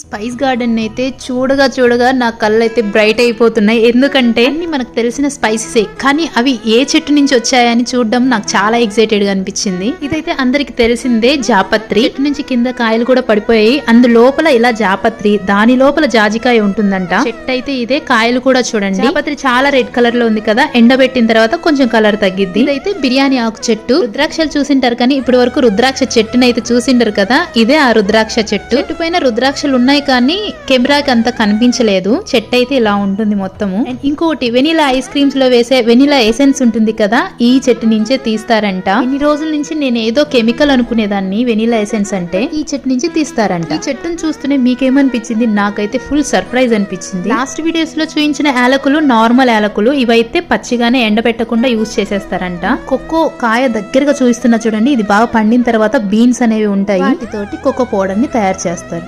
Spice garden అయితే చూడగా చూడగా నా కళ్ళు అయితే బ్రైట్ అయిపోతున్నాయి. ఎందుకంటే అన్ని మనకు తెలిసిన స్పైసెసే. కానీ అవి ఏ చెట్టు నుంచి వచ్చాయని చూడడం నాకు చాలా ఎక్సైటెడ్గా అనిపించింది. ఇదైతే అందరికి తెలిసిందే జాపత్రి. చెట్టు నుంచి కింద కాయలు కూడా పడిపోయాయి. అందు లోపల ఇలా జాపత్రి దాని లోపల జాజికాయ ఉంటుందంట. చెట్టు అయితే ఇదే కాయలు కూడా చూడండి. జాపత్రి చాలా రెడ్ కలర్లో ఉంది కదా ఎండబెట్టిన తర్వాత కొంచెం కలర్ తగ్గిద్ది. ఇదైతే బిర్యానీ ఆకు చెట్టు. రుద్రాక్షలు చూసింటారు కానీ ఇప్పటి వరకు రుద్రాక్ష చెట్టునైతే చూసిండరు కదా ఇదే ఆ రుద్రాక్ష చెట్టు. చెట్టు పైన రుద్రాక్షలు ఉన్నాయి కానీ కెమెరాకి అంత కనిపించలేదు. చెట్టు అయితే ఇలా ఉంటుంది మొత్తము. ఇంకొకటి వెనిలా ఐస్ క్రీమ్స్లో వేసే వెనిలా ఎసెన్స్ ఉంటుంది కదా ఈ చెట్టు నుంచే తీస్తారంట. ఇన్ని రోజుల నుంచి నేను ఏదో కెమికల్ అనుకునేదాన్ని వెనిలా ఎసెన్స్ అంటే. ఈ చెట్టు నుంచి తీస్తారంట. ఈ చెట్టును చూస్తూనే మీకేమనిపించింది? నాకైతే ఫుల్ సర్ప్రైజ్ అనిపించింది. లాస్ట్ వీడియోస్లో చూపించిన యాలకులు నార్మల్ యాలకులు ఇవైతే పచ్చిగానే ఎండబెట్టకుండా యూజ్ చేసేస్తారంట. కొక్కో కాయ దగ్గరగా చూపిస్తున్నా చూడండి ఇది బాగా పండిన తర్వాత బీన్స్ అనేవి ఉంటాయి. వాటితోటి కోకో పౌడర్ని తయారు చేస్తారు.